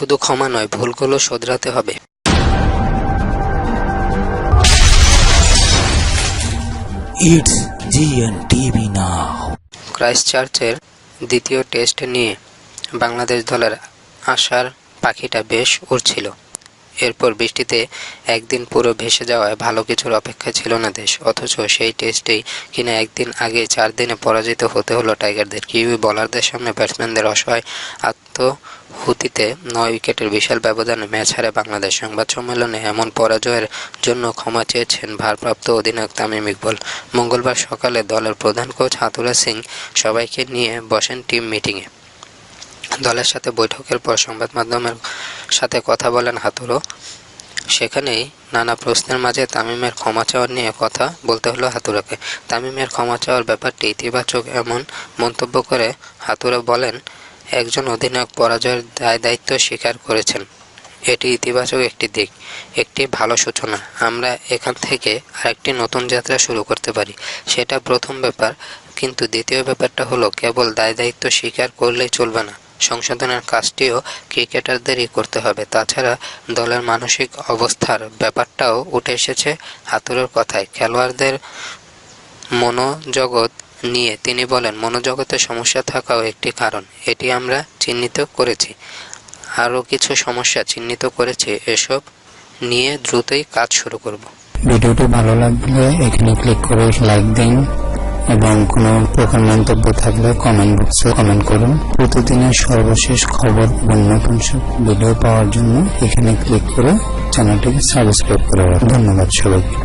শুধু ক্ষমা নয় ভুলগুলো শোধরাতে হবে। GNTV now. ক্রাইস্টচার্চের দ্বিতীয় টেস্ট নিয়ে বাংলাদেশ দলের আশার পাখিটা বেশ উড়ছিল। এরপর বৃষ্টিতে একদিন পুরো ভেসে যাওয়ায় ভালো কিছুর অপেক্ষা ছিল না দেশ। অথচ সেই টেস্টেই কিনা একদিন আগে চার দিনে পরাজিত হতে হলো টাইগারদের। কিউই বলারদের সামনে ব্যাটসম্যানদের অসহায় আত্মহুতিতে নয় উইকেটের বিশাল ব্যবধানে ম্যাচ হারে বাংলাদেশ সংবাদ সম্মেলনে এমন পরাজয়ের জন্য ক্ষমা চেয়েছেন ভারপ্রাপ্ত অধিনায়ক তামিম ইকবল। মঙ্গলবার সকালে দলের প্রধান কোচ হাতুরা সিং সবাইকে নিয়ে বসেন টিম মিটিংয়ে। দলের সাথে বৈঠকের পর সংবাদ মাধ্যমের সাথে কথা বলেন হাতুরো সেখানেই নানা প্রশ্নের মাঝে তামিমের ক্ষমা চাওয়ার নিয়ে কথা বলতে হলো হাতুরাকে তামিমের ক্ষমা চাওয়ার ব্যাপারটি ইতিবাচক এমন মন্তব্য করে হাতুরা বলেন একজন অধিনায়ক পরাজয়ের দায় দায়িত্ব স্বীকার করেছেন। এটি ইতিবাচক একটি দিক, একটি ভালো সূচনা। আমরা এখান থেকে আরেকটি নতুন যাত্রা শুরু করতে পারি। সেটা প্রথম ব্যাপার, কিন্তু দ্বিতীয় ব্যাপারটা হলো কেবল দায় দায়িত্ব স্বীকার করলেই চলবে না। সংশোধনের কাজটিও ক্রিকেটারদেরই করতে হবে। তাছাড়া দলের মানসিক অবস্থার ব্যাপারটাও উঠে এসেছে হাতুরের কথায়। খেলোয়াড়দের মনোজগৎ নিয়ে তিনি বলেন, মনোজগতে সমস্যা থাকাও একটি কারণ। এটি আমরা চিহ্নিত করেছি। আরও কিছু সমস্যা চিহ্নিত করেছি। এসব নিয়ে দ্রুতই কাজ শুরু করব। ভিডিওটি ভালো লাগলে এখানে ক্লিক করে লাইক দিন এবং কোনো প্রকার মন্তব্য থাকলে কমেন্ট বক্সে কমেন্ট করুন। প্রতিদিনের সর্বশেষ খবর এবং নতুন সব ভিডিও পাওয়ার জন্য এখানে ক্লিক করে চ্যানেলটিকে সাবস্ক্রাইব করে ধন্যবাদ সবাইকে।